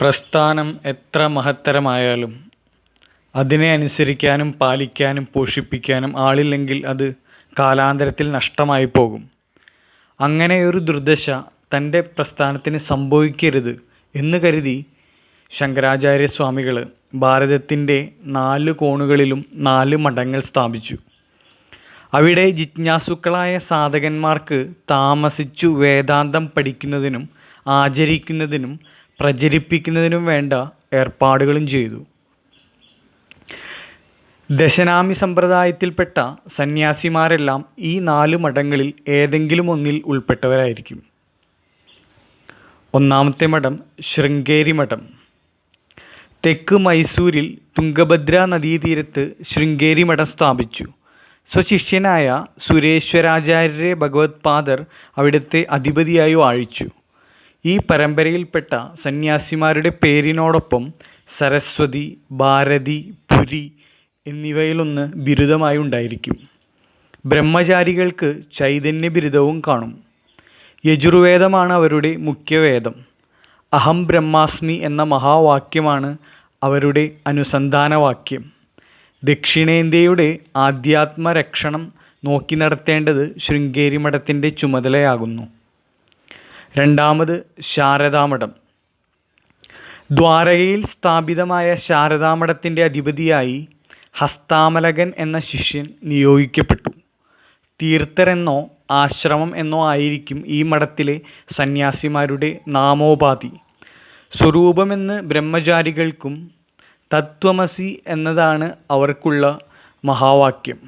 പ്രസ്ഥാനം എത്ര മഹത്തരമായാലും അതിനെ അനുസരിക്കാനും പാലിക്കാനും പോഷിപ്പിക്കാനും ആളില്ലെങ്കിൽ അത് കാലാന്തരത്തിൽ നഷ്ടമായി പോകും. അങ്ങനെയൊരു ദുർദശ തന്റെ പ്രസ്ഥാനത്തിന് സംഭവിക്കരുത് എന്ന് കരുതി ശങ്കരാചാര്യ സ്വാമികൾ ഭാരതത്തിന്റെ നാല് കോണുകളിലും നാല് മഠങ്ങൾ സ്ഥാപിച്ചു. അവിടെ ജിജ്ഞാസുക്കളായ സാധകന്മാർക്ക് താമസിച്ചു വേദാന്തം പഠിക്കുന്നതിനും ആചരിക്കുന്നതിനും പ്രചരിപ്പിക്കുന്നതിനും വേണ്ട ഏർപ്പാടുകളും ചെയ്തു. ദശനാമി സമ്പ്രദായത്തിൽപ്പെട്ട സന്യാസിമാരെല്ലാം ഈ നാല് മഠങ്ങളിൽ ഏതെങ്കിലും ഒന്നിൽ ഉൾപ്പെട്ടവരായിരിക്കും. ഒന്നാമത്തെ മഠം ശൃംഗേരി മഠം. തെക്ക് മൈസൂരിൽ തുംഗഭദ്ര നദീതീരത്ത് ശൃംഗേരി മഠം സ്ഥാപിച്ചു. സ്വശിഷ്യനായ സുരേശ്വരാചാര്യരെ ഭഗവത്പാദർ അവിടുത്തെ അധിപതിയായി വാഴിച്ചു. ഈ പരമ്പരയിൽപ്പെട്ട സന്യാസിമാരുടെ പേരിനോടൊപ്പം സരസ്വതി ഭാരതി പുരി എന്നിവയിലൊന്ന് ബിരുദമായി ഉണ്ടായിരിക്കും. ബ്രഹ്മചാരികൾക്ക് ചൈതന്യ ബിരുദവും കാണും. യജുർവേദമാണ് അവരുടെ മുഖ്യവേദം. അഹം ബ്രഹ്മാസ്മി എന്ന മഹാവാക്യമാണ് അവരുടെ അനുസന്ധാനവാക്യം. ദക്ഷിണേന്ത്യയുടെ ആധ്യാത്മരക്ഷണം നോക്കി നടത്തേണ്ടത് ശൃംഗേരി മഠത്തിന്റെ ചുമതലയാകുന്നു. രണ്ടാമത് ശാരദാമഠം. ദ്വാരകയിൽ സ്ഥാപിതമായ ശാരദാമഠത്തിന്റെ അധിപതിയായി ഹസ്താമലകൻ എന്ന ശിഷ്യൻ നിയോഗിക്കപ്പെട്ടു. തീർത്ഥരെന്നോ ആശ്രമം എന്നോ ആയിരിക്കും ഈ മഠത്തിലെ സന്യാസിമാരുടെ നാമോപാധി. സ്വരൂപമെന്ന് ബ്രഹ്മചാരികൾക്കും തത്വമസി എന്നതാണ് അവർക്കുള്ള മഹാവാക്യം.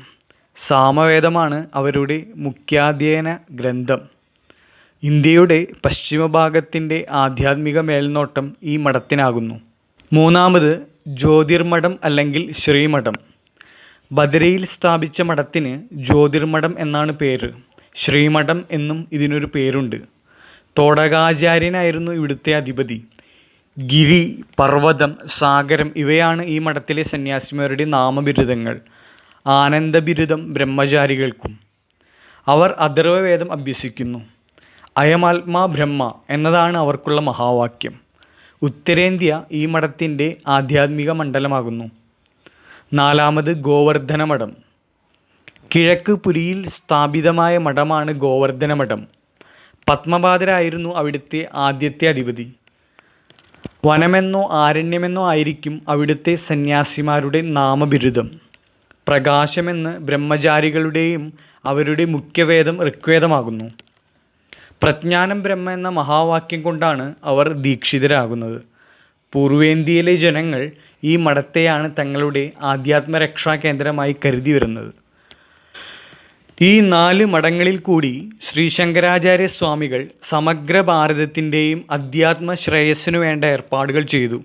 സാമവേദമാണ് അവരുടെ മുഖ്യാധ്യയന ഗ്രന്ഥം. ഇന്ത്യയുടെ പശ്ചിമഭാഗത്തിന്റെ ആധ്യാത്മിക മേൽനോട്ടം ഈ മഠത്തിനാകുന്നു. മൂന്നാമത് ജ്യോതിർമഠം അല്ലെങ്കിൽ ശ്രീമഠം. ബദരയിൽ സ്ഥാപിച്ച മഠത്തിന് ജ്യോതിർമഠം എന്നാണ് പേര്. ശ്രീമഠം എന്നും ഇതിനൊരു പേരുണ്ട്. തോടകാചാര്യനായിരുന്നു ഇവിടുത്തെ അധിപതി. ഗിരി പർവതം സാഗരം ഇവയാണ് ഈ മഠത്തിലെ സന്യാസിമാരുടെ നാമബിരുദങ്ങൾ. ആനന്ദബിരുദം ബ്രഹ്മചാരികൾക്കും. അവർ അഥർവവേദം അഭ്യസിക്കുന്നു. അയമാത്മാ ബ്രഹ്മ എന്നതാണ് അവർക്കുള്ള മഹാവാക്യം. ഉത്തരേന്ത്യ ഈ മഠത്തിന്റെ ആധ്യാത്മിക മണ്ഡലമാകുന്നു. നാലാമത് ഗോവർദ്ധന മഠം കിഴക്ക് പുരിയിൽ സ്ഥാപിതമായ മഠമാണ് ഗോവർദ്ധന മഠം പത്മപാതരായിരുന്നു അവിടുത്തെ ആദ്യത്തെ അധിപതി. വനമെന്നോ ആരണ്യമെന്നോ ആയിരിക്കും അവിടുത്തെ സന്യാസിമാരുടെ നാമബിരുദം. പ്രകാശമെന്ന് ബ്രഹ്മചാരികളുടെയും അവരുടെ മുഖ്യവേദം ഋഗ്വേദമാകുന്നു. പ്രജ്ഞാനം ബ്രഹ്മ എന്ന മഹാവാക്യം കൊണ്ടാണ് അവർ ദീക്ഷിതരാകുന്നത്. പൂർവേന്ത്യയിലെ ജനങ്ങൾ ഈ മഠത്തെയാണ് തങ്ങളുടെ ആധ്യാത്മരക്ഷാ കേന്ദ്രമായി കരുതി വരുന്നത്. ഈ നാല് മഠങ്ങളിൽ കൂടി ശ്രീ ശങ്കരാചാര്യ സ്വാമികൾ സമഗ്ര ഭാരതത്തിന്റെയും അധ്യാത്മ ശ്രേയസ്സിനു വേണ്ട ഏർപ്പാടുകൾ ചെയ്തു.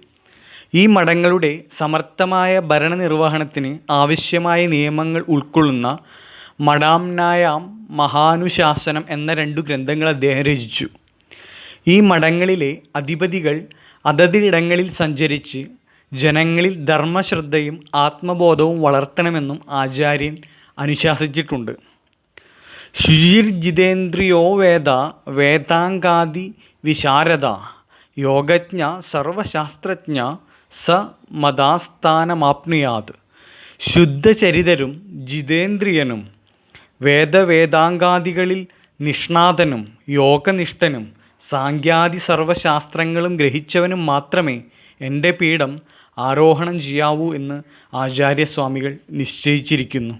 ഈ മഠങ്ങളുടെ സമർത്ഥമായ ഭരണനിർവഹണത്തിന് ആവശ്യമായ നിയമങ്ങൾ ഉൾക്കൊള്ളുന്ന മഠാംനായാം മഹാനുശാസനം എന്ന രണ്ടു ഗ്രന്ഥങ്ങൾ അദ്ദേഹം രചിച്ചു. ഈ മഠങ്ങളിലെ അധിപതികൾ അതതിടങ്ങളിൽ സഞ്ചരിച്ച് ജനങ്ങളിൽ ധർമ്മശ്രദ്ധയും ആത്മബോധവും വളർത്തണമെന്നും ആചാര്യൻ അനുശാസിച്ചിട്ടുണ്ട്. ശുചിർ ജിതേന്ദ്രിയോ വേദ വേദാംഗാദി വിശാരദ യോഗജ്ഞ സർവശാസ്ത്രജ്ഞ സ മതാസ്ഥാനമാപ്നുയാത്. ശുദ്ധചരിതരും ജിതേന്ദ്രിയനും വേദവേദാംഗാദികളിൽ നിഷ്ണാതനും യോഗനിഷ്ഠനും സാങ്ക്യാദി സർവശാസ്ത്രങ്ങളും ഗ്രഹിച്ചവനും മാത്രമേ എന്റെ പീഠം ആരോഹണം ചെയ്യാവൂ എന്ന് ആചാര്യസ്വാമികൾ നിശ്ചയിച്ചിരിക്കുന്നു.